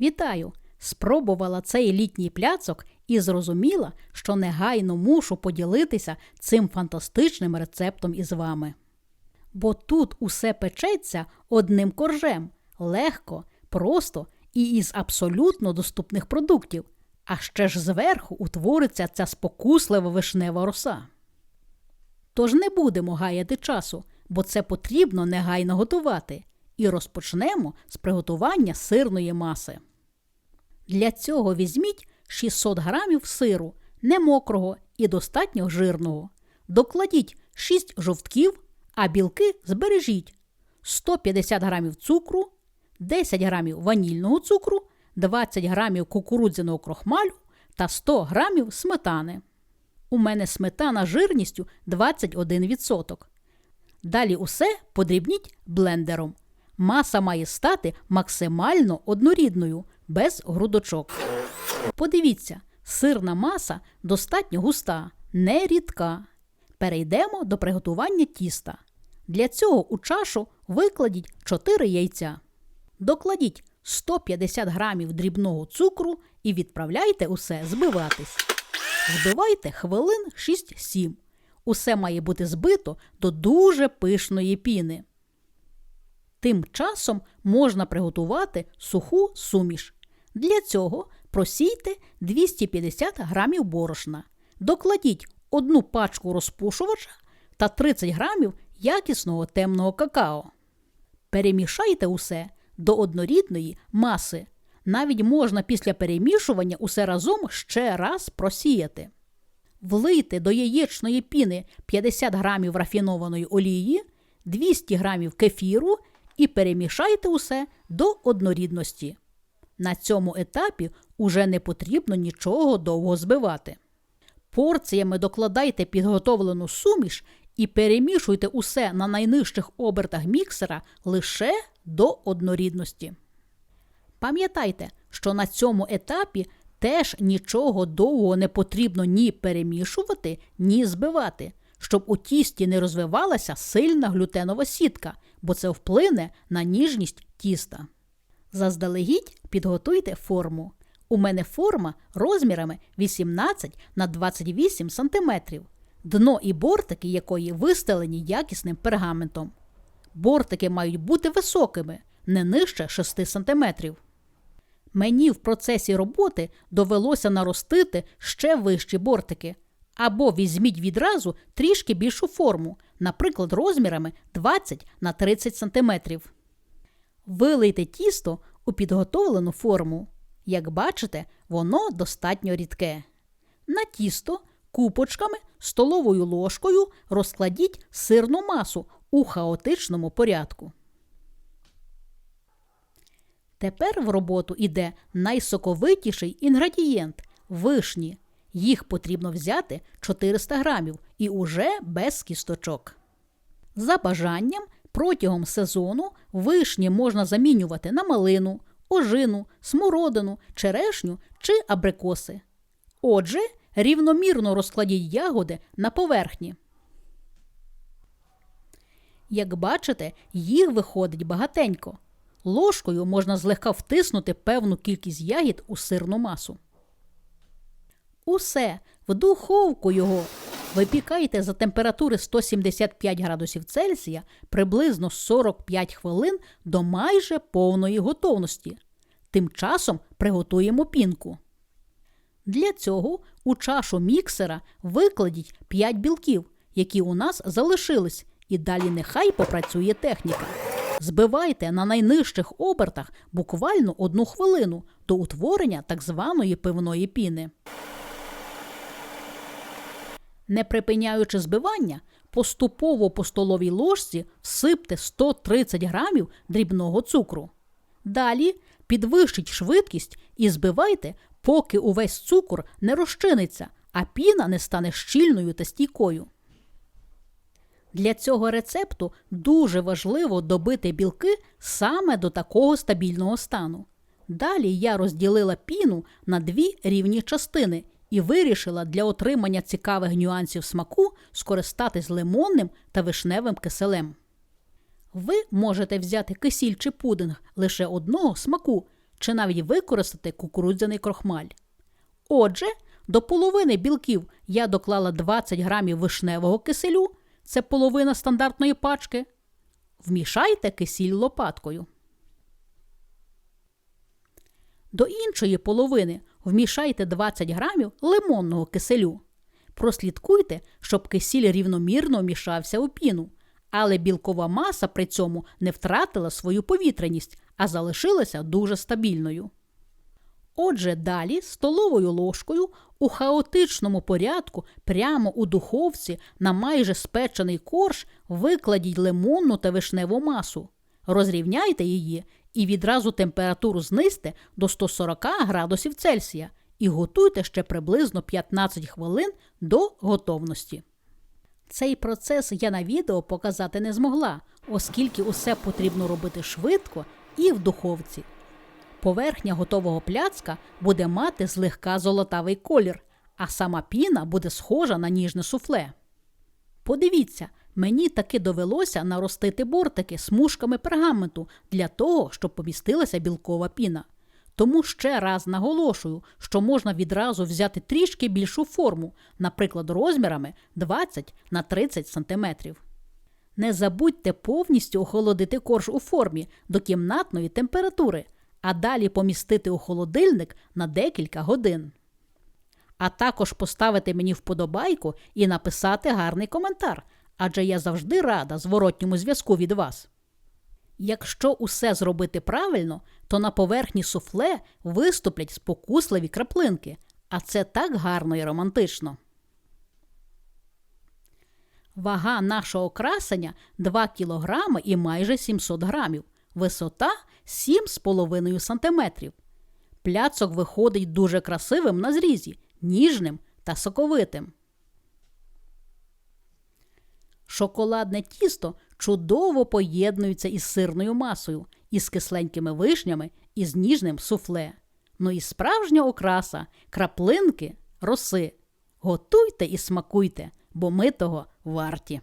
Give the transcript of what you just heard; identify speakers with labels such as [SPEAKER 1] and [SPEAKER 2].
[SPEAKER 1] Вітаю! Спробувала цей літній пляцок і зрозуміла, що негайно мушу поділитися цим фантастичним рецептом із вами. Бо тут усе печеться одним коржем, легко, просто і із абсолютно доступних продуктів, а ще ж зверху утвориться ця спокуслива вишнева роса. Тож не будемо гаяти часу, бо це потрібно негайно готувати. І розпочнемо з приготування сирної маси. Для цього візьміть 600 грамів сиру, не мокрого і достатньо жирного. Докладіть 6 жовтків, а білки збережіть 150 грамів цукру, 10 грамів ванільного цукру, 20 грамів кукурудзяного крохмалю та 100 грамів сметани. У мене сметана жирністю 21%. Далі усе подрібніть блендером. Маса має стати максимально однорідною, без грудочок. Подивіться, сирна маса достатньо густа, не рідка. Перейдемо до приготування тіста. Для цього у чашу викладіть 4 яйця. Докладіть 150 грамів дрібного цукру і відправляйте усе збиватись. Збивайте хвилин 6-7. Усе має бути збито до дуже пишної піни. Тим часом можна приготувати суху суміш. Для цього просійте 250 грамів борошна. Докладіть одну пачку розпушувача та 30 грамів якісного темного какао. Перемішайте усе до однорідної маси. Навіть можна після перемішування усе разом ще раз просіяти. Влийте до яєчної піни 50 грамів рафінованої олії, 200 грамів кефіру і перемішайте усе до однорідності. На цьому етапі уже не потрібно нічого довго збивати. Порціями докладайте підготовлену суміш і перемішуйте усе на найнижчих обертах міксера лише до однорідності. Пам'ятайте, що на цьому етапі теж нічого довго не потрібно ні перемішувати, ні збивати, щоб у тісті не розвивалася сильна глютенова сітка, бо це вплине на ніжність тіста. Заздалегідь підготуйте форму. У мене форма розмірами 18 на 28 см, дно і бортики якої вистелені якісним пергаментом. Бортики мають бути високими, не нижче 6 см. Мені в процесі роботи довелося наростити ще вищі бортики. Або візьміть відразу трішки більшу форму, наприклад, розмірами 20 на 30 см. Вилийте тісто у підготовлену форму. Як бачите, воно достатньо рідке. На тісто купочками столовою ложкою розкладіть сирну масу у хаотичному порядку. Тепер в роботу йде найсоковитіший інгредієнт вишні. Їх потрібно взяти 400 грамів і уже без кісточок. За бажанням протягом сезону вишні можна замінювати на малину, ожину, смородину, черешню чи абрикоси. Отже, рівномірно розкладіть ягоди на поверхні. Як бачите, їх виходить багатенько. Ложкою можна злегка втиснути певну кількість ягід у сирну масу. Усе в духовку його. Випікайте за температури 175 градусів Цельсія приблизно 45 хвилин до майже повної готовності. Тим часом приготуємо пінку. Для цього у чашу міксера викладіть 5 білків, які у нас залишились, і далі нехай попрацює техніка. Збивайте на найнижчих обертах буквально одну хвилину до утворення так званої пивної піни. Не припиняючи збивання, поступово по столовій ложці всипте 130 грамів дрібного цукру. Далі підвищіть швидкість і збивайте, поки увесь цукор не розчиниться, а піна не стане щільною та стійкою. Для цього рецепту дуже важливо добити білки саме до такого стабільного стану. Далі я розділила піну на дві рівні частини і вирішила для отримання цікавих нюансів смаку скористатись лимонним та вишневим киселем. Ви можете взяти кисіль чи пудинг лише одного смаку, чи навіть використати кукурудзяний крохмаль. Отже, до половини білків я доклала 20 грамів вишневого киселю, це половина стандартної пачки. Вмішайте кисіль лопаткою. До іншої половини вмішайте 20 грамів лимонного киселю. Прослідкуйте, щоб кисіль рівномірно вмішався у піну, але білкова маса при цьому не втратила свою повітряність, а залишилася дуже стабільною. Отже, далі столовою ложкою у хаотичному порядку прямо у духовці на майже спечений корж викладіть лимонну та вишневу масу. Розрівняйте її і відразу температуру знизьте до 140 градусів Цельсія і готуйте ще приблизно 15 хвилин до готовності. Цей процес я на відео показати не змогла, оскільки усе потрібно робити швидко і в духовці. Поверхня готового пляцка буде мати злегка золотавий колір, а сама піна буде схожа на ніжне суфле. Подивіться, мені таки довелося наростити бортики смужками пергаменту для того, щоб помістилася білкова піна. Тому ще раз наголошую, що можна відразу взяти трішки більшу форму, наприклад, розмірами 20 на 30 см. Не забудьте повністю охолодити корж у формі до кімнатної температури, а далі помістити у холодильник на декілька годин. А також поставити мені вподобайку і написати гарний коментар, адже я завжди рада зворотньому зв'язку від вас. Якщо усе зробити правильно, то на поверхні суфле виступлять спокусливі краплинки, а це так гарно і романтично. Вага нашого красення 2 кг і майже 700 грамів, висота 7,5 см. Пляцок виходить дуже красивим на зрізі, ніжним та соковитим. Шоколадне тісто чудово поєднується із сирною масою, із кисленькими вишнями і з ніжним суфле. Ну і справжня окраса, краплинки, роси. Готуйте і смакуйте, бо ми того варті.